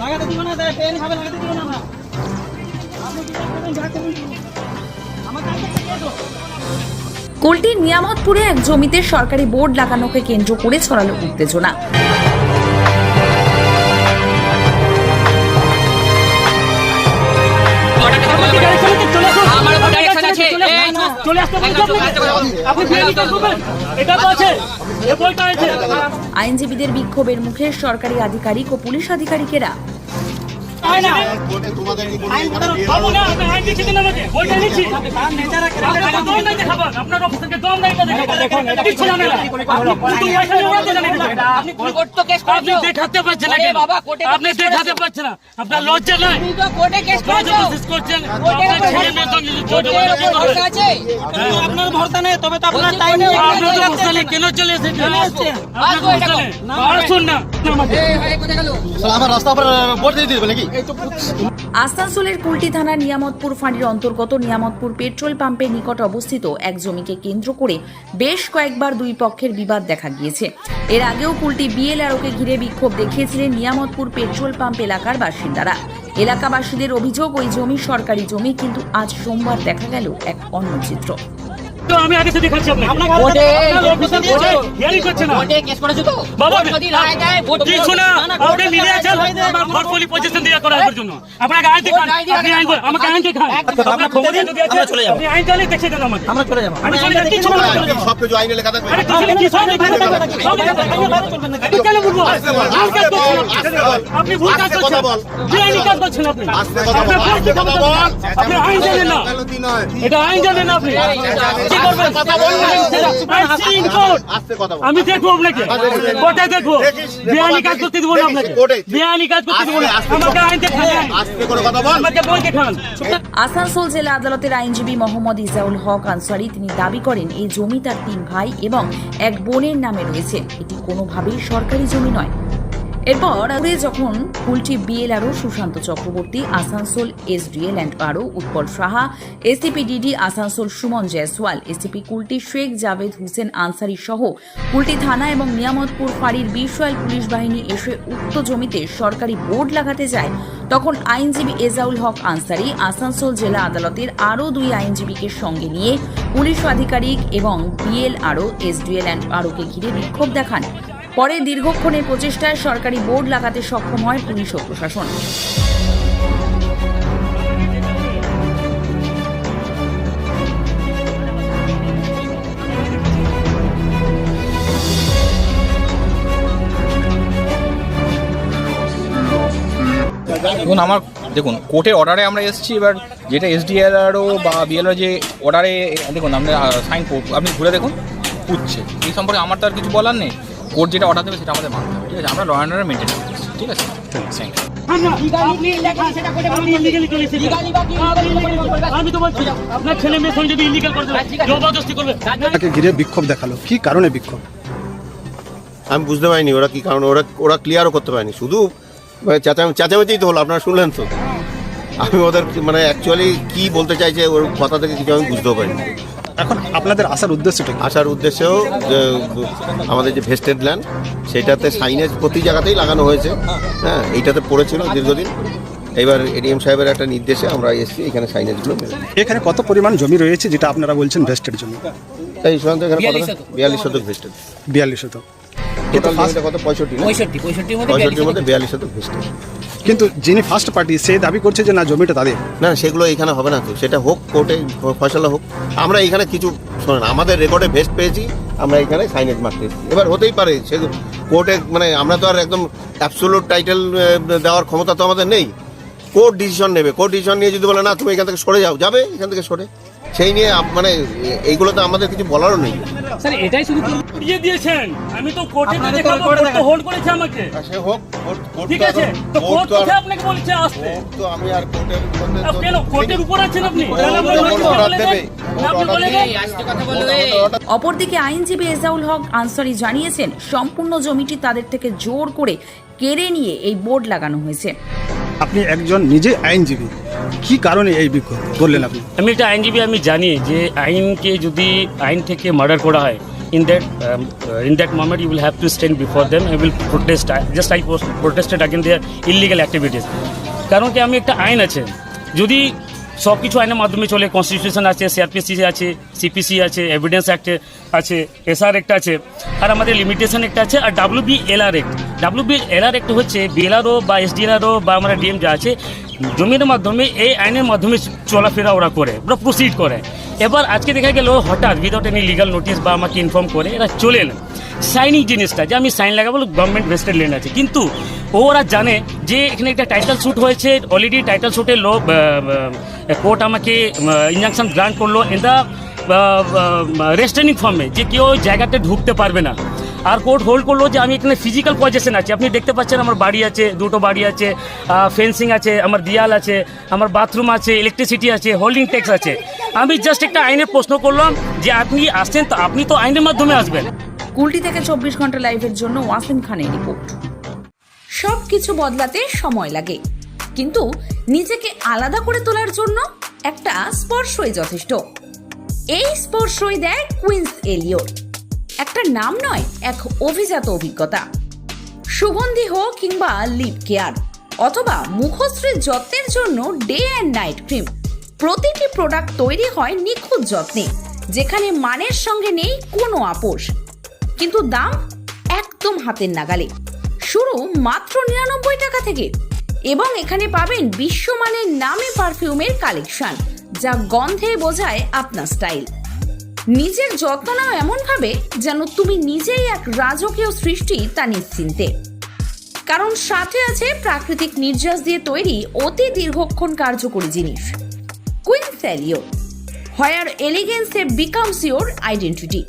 লাগাতে দিব না ট্রেন ভাবে লাগাতে দিব না কুলটির নিয়ামতপুরে এক জমিতে সরকারি বোর্ড লাগানোকে কেন্দ্র করে ছড়ালো উত্তেজনা। চলে আসতে আপনি এটা তো আছে। এ বইটা আছে। আইনজীবীদের বিক্ষোভের মুখে সরকারি আধিকারিক ও পুলিশ আধিকারিকেরা না। আপনার লজ্জা করছেন কোর্টের আপনার। ভরসা আছে? আপনার ভরসা নেই তবে তো আপনার টাইম নেই। কেন চলে গেল? আমার রাস্তা পর ভোট দিয়ে দিবে নাকি? আসানসোলের কুলটি থানার নিয়ামতপুর ফাঁড়ির অন্তর্গত নিয়ামতপুর পেট্রোল পাম্পের নিকট অবস্থিত এক জমিকে কেন্দ্র করে বেশ কয়েকবার দুই পক্ষের বিবাদ দেখা গিয়েছে। এর আগেও কুলটি বিএলআরওকে ঘিরে বিক্ষোভ দেখিয়েছিলেন নিয়ামতপুর পেট্রোল পাম্প এলাকার বাসিন্দারা। এলাকাবাসীদের অভিযোগ, ওই জমি সরকারি জমি, কিন্তু আজ সোমবার দেখা গেল এক অন্য চিত্র। আমি আগে থেকে দেখাচ্ছি আপনাকে। কোর্টে আপনার অফিসার দিয়েছে হিয়ারিং করছে না। কোর্টে কেস করেছ তো? বাবা যদি রায় দেয় ভোট কিছু না আপনি মিলে আছেন আমার ঘর পলি পজিশন দিয়ে করার জন্য। আপনাকে আইন দেখান আপনি আইন বল- আমাকে আইন দেখান। আপনার খবর যদি আছে আপনি আইন জানলে দেখিয়ে দেন আমাকে। আমরা চলে যাব। আমি চলে যাব কিছু না সব কিছু আইনে লেখা থাকবে। আরে কিছু কি সব লেখা থাকবে। সব লেখা থাকবে। আমি কেন বলব ভুল কাজ করছেন আপনি। ভুল কাজ করছেন। বল। বেআইনি কাজ করছেন আপনি। ভুল কথা বল। আইন জানেন না এটা আইন জানেন না। আপনি আমি দেখব আপনাকে। কোর্টে দেখব? বেআইনি কাজ করতে দিব না আপনাকে। বেআইনি কাজ করতে দিব না। আমাকে কথা- আইন দেখান আস্তে করে কথা বল। আমাকে আসানসোল জেলা আদালতের আইনজীবী মোহাম্মদ ইজাউল হক আনসারি তিনি দাবি করেন এই জমি তার তিন ভাই এবং এক বোনের নামে রয়েছে। এটি কোনোভাবেই সরকারি জমি নয়। এরপর যখন Kulti BLRO Sushanta Chakraborty, Asansol SDL and আরও Utpal Saha ACP DD Asansol Suman Jaiswal ACP Kulti Sheikh Javed Hossain Ansari সহ কুলটি থানা এবং নিয়ামতপুর ফাঁড়ির বিশাল পুলিশ বাহিনী এসে উক্ত জমিতে সরকারি বোর্ড লাগাতে যায়। তখন আইনজীবী এজাউল হক আনসারি আসানসোল জেলা আদালতের আরও দুই আইনজীবীকে সঙ্গে নিয়ে পুলিশ আধিকারিক এবং বিএলআরও এসডিএল অ্যান্ড আরওকে ঘিরে বিক্ষোভ দেখান। পরে দীর্ঘক্ষণের প্রচেষ্টায় সরকারি বোর্ড লাগাতে সক্ষম হয় পুলিশ ও প্রশাসন। দেখুন, আমার দেখুন, কোর্টের অর্ডারে আমরা এসেছি, এবার যেটা এসডিএলআরও বা বিএলআর যে অর্ডারে দেখুন, আমরা সাইন আপনি ঘুরে দেখুন পুচ্ছে এই সম্পর্কে আমার তো আর কিছু বলার নেই। কোর্ট যেটা অর্ডার দেবে সেটা আমাদের মানতে হবে। ঠিক আছে? আমরা ল অ্যান্ড মেনটেন করছি। ঠিক আছে? থ্যাংক আমি তো বলছি আপনার ছেলে মেয়ে সঙ্গে যদি ইলিগাল করতে জবরদস্তি করবে। তাকে ঘিরে বিক্ষোভ দেখাল। কি কারণে বিক্ষোভ? আমি বুঝতে পারিনি ওরা কি কারণ ওরা ওরা ক্লিয়ারও করতে পারেনি। শুধু মানে চেঁচামে চেঁচামেচিই তো হলো আপনারা শুনলেন তো। আমি ওদের মানে অ্যাকচুয়ালি কি বলতে চাইছে ওর কথা থেকে কিছু আমি বুঝতেও পারিনি। এখন আপনাদের আসার উদ্দেশ্যটা কি? আসার উদ্দেশ্যেও যে আমাদের যে ভেস্টেড ল্যান্ড সেটাতে সাইনেজ প্রতি জায়গাতেই লাগানো হয়েছে। হ্যাঁ এইটাতে পড়েছিল দীর্ঘদিন। এবার এডিএম সাহেবের একটা নির্দেশে আমরা এসেছি এখানে সাইনেজগুলো এখানে কত পরিমাণ জমি রয়েছে যেটা আপনারা বলছেন ভেস্টের জন্য এই সুশান্ত এখানে শতক। বিয়াল্লিশ শতক ভেস্টেড। বিয়াল্লিশ শতক। টোটাল কত? পঁয়ষট্টি? পঁয়ষট্টি পঁয়ষট্টির মধ্যে বিয়াল্লিশ বিয়াল্লিশ শতক ভেস্টেড। কিন্তু যিনি ফার্স্ট পার্টি সে দাবি করছে যে না, জমিটা তাদের। না, সেগুলো এখানে হবে না তো। সেটা হোক কোর্টে, ফয়সলা হোক। আমরা এখানে কিছু শোনেন, আমাদের রেকর্ডে ভেস্ট পেয়েছি, আমরা এখানে সাইনেজ মারতে এবার হতেই পারে, সে কোর্টে মানে আমরা তো আর একদম অ্যাবসোলুট টাইটেল দেওয়ার ক্ষমতা তো আমাদের নেই। কোর্ট ডিসিশন নেবে। কোর্ট ডিসিশন নিয়ে যদি বলে, না, তুমি এখান থেকে সরে যাও। যাবে এখান থেকে সরে। সেই নিয়ে মানে এইগুলো তো আমাদের কিছু বলারও নেই। স্যার এটাই শুধু দিয়ে দিয়েছেন। আমি তো কোর্টে তো দেখাবো কোর্ট তো হোল্ড করেছে আমাকে। সে হোক ঠিক আছে তো কোর্ট কোথায় আপনাকে বলেছে আসতে? তো আমি আর কোর্টের কোর্টের উপর আছেন আপনি? অপরদিকে আইনজীবী এজাউল হক আনসারি জানিয়েছেন সম্পূর্ণ জমিটি তাদের থেকে জোর করে কেড়ে নিয়ে এই বোর্ড লাগানো হয়েছে। আপনি একজন নিজে আইনজীবী। কি কারণে এই বিক্ষোভ করলেন আপনি? আমি একটা আইনজীবী, আমি জানি যে আইনকে যদি, আইন থেকে মার্ডার করা হয় in that in that moment you will have to stand before them you will protest just I protested again their illegal activities কারণ কি, আমি একটা আইন আছে। যদি সব কিছু আইনের মাধ্যমে চলে। কনস্টিটিউশন আছে সিআরপিসি আছে সিপিসি আছে এভিডেন্স অ্যাক্ট আছে এসআর একটা আছে। আর আমাদের লিমিটেশন একটা আছে আর W B L R act W B L R act হচ্ছে বিএলআরও বা এসডিএলআরও বা আমরা ডিএম যা আছে, জমির মাধ্যমে, এই আইনের মাধ্যমে চলাফেরা ওরা করে, ওরা প্রসিড করে। এবার আজকে দেখা গেল হঠাৎ উইদাউট এনি লিগাল নোটিস বা আমাকে ইনফর্ম করে, এরা চলে এলেন সাইনিং জিনিসটা, যে আমি সাইন লাগাবো গভর্নমেন্ট ভেস্টেড ল্যান্ড আছে। কিন্তু ওরা জানে যে এখানে একটা টাইটেল শ্যুট হয়েছে অলরেডি টাইটেল শ্যুটে লো কোর্ট আমাকে ইনজাংশন গ্রান্ট করল। ইন দ্য রেস্টেনিং ফর্মে যে কেউ জায়গাতে ঢুকতে পারবে না। আর কোর্ট হোল্ড করল যে আমি এখানে ফিজিক্যাল পজিশন আছে। আপনি দেখতে পাচ্ছেন আমার বাড়ি আছে, দুটো বাড়ি আছে ফেন্সিং আছে, আমার দিয়াল আছে, আমার বাথরুম আছে ইলেকট্রিসিটি আছে হোল্ডিং ট্যাক্স আছে। আমি জাস্ট একটা আইনের প্রশ্ন করলাম যে আপনি আসছেন তো আপনি তো আইনের মাধ্যমে আসবেন। কুলটি থেকে চব্বিশ ঘণ্টা লাইভের জন্য ওয়াসিম খানের রিপোর্ট সব কিছু বদলাতে সময় লাগে। কিন্তু নিজেকে আলাদা করে তোলার জন্য একটা স্পর্শই যথেষ্ট। এই স্পর্শই দেয় কুইন্স এলিওর একটা নাম নয়, এক অভিজাত অভিজ্ঞতা। সুগন্ধি হোক কিংবা লিপ কেয়ার, অথবা মুখশ্রীর যত্নের জন্য ডে অ্যান্ড নাইট ক্রিম প্রতিটি প্রোডাক্ট তৈরি হয় নিখুঁত যত্নে, যেখানে মানের সঙ্গে নেই কোনো আপোষ। কিন্তু দাম একদম হাতের নাগালে। শুরু মাত্র নিরানব্বই টাকা থেকে। এবং এখানে পাবেন বিশ্বমানের নামে পারফিউমের কালেকশন যা গন্ধে বোঝায় আপনার স্টাইল নিজের যত্ন নাও এমনভাবে যেন তুমি নিজেই এক রাজকীয় সৃষ্টি তা নিশ্চিন্তে। কারণ সাথে আছে প্রাকৃতিক নির্যাস দিয়ে তৈরি অতি দীর্ঘক্ষণ কার্যকরী জিনিস। কুইন স্যালিও এলিগেন্স এলিগেন্সে বিকামস ইউর আইডেন্টিটি।